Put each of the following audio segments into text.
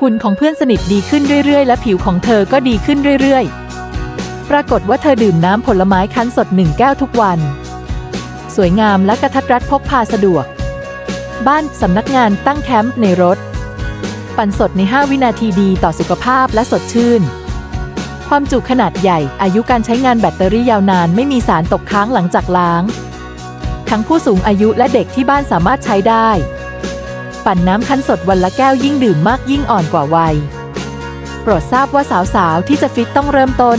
หุ่นของเพื่อนสนิทดีขึ้นเรื่อยๆ และผิวของเธอก็ดีขึ้นเรื่อยๆ ปรากฏว่าเธอดื่มน้ำผลไม้คั้นสดหนึ่งแก้วทุกวัน สวยงามและกระทัดรัดพกพาสะดวก บ้านสำนักงานตั้งแคมป์ในรถ ปั่นสดใน 5 วินาทีดีต่อสุขภาพและสดชื่น ความจุขนาดใหญ่ อายุการใช้งานแบตเตอรี่ยาวนานไม่มีสารตกค้างหลังจากล้าง ทั้งผู้สูงอายุและเด็กที่บ้านสามารถใช้ได้ ปั่นน้ำคั้นสดวันละแก้วยิ่งดื่มมากยิ่งอ่อนกว่าวัย โปรดทราบว่าสาวๆ ที่จะฟิตต้องเริ่มต้น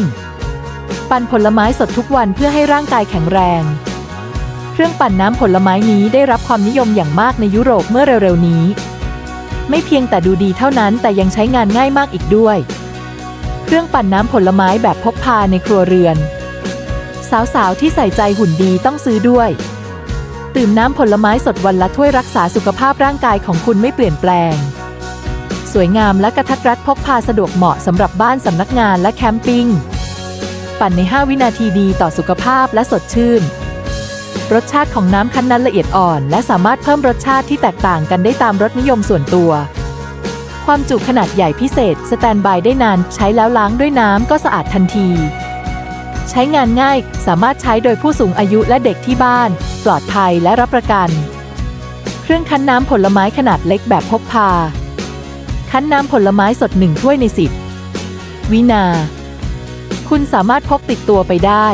ปั่นผลไม้สดทุกวันเพื่อให้ร่างกายแข็งแรง เครื่องปั่นน้ำผลไม้นี้ได้รับความนิยมอย่างมากในยุโรปเมื่อเร็วๆนี้ ไม่เพียงแต่ดูดีเท่านั้นแต่ยังใช้งานง่ายมากอีกด้วย เครื่องปั่นน้ำผลไม้แบบพกพาในครัวเรือน สาวๆ ที่ใส่ใจหุ่นดีต้องซื้อด้วย ตื่มน้ำผลไม้สดวันละถ้วยรักษาสุขภาพร่างกายของคุณไม่เปลี่ยนแปลง สวยงามและกระทัดรัดพกพาสะดวกเหมาะสำหรับบ้านสำนักงานและแคมปิ้ง ปั่นใน 5 วินาทีดีต่อสุขภาพและสดชื่น รสชาติของน้ำคั้นนั้นละเอียดอ่อน และสามารถเพิ่มรสชาติที่แตกต่างกันได้ตามรสนิยมส่วนตัว ความจุขนาดใหญ่พิเศษ สแตนบายได้นาน ใช้แล้วล้างด้วยน้ำก็สะอาดทันที ใช้งานง่าย สามารถใช้โดยผู้สูงอายุและเด็กที่บ้าน ปลอดภัยและรับประกัน เครื่องคั้นน้ำผลไม้ขนาดเล็กแบบพกพา คั้นน้ำผลไม้สดหนึ่งถ้วยในสิบวินา คุณสามารถพกติดตัวไปได้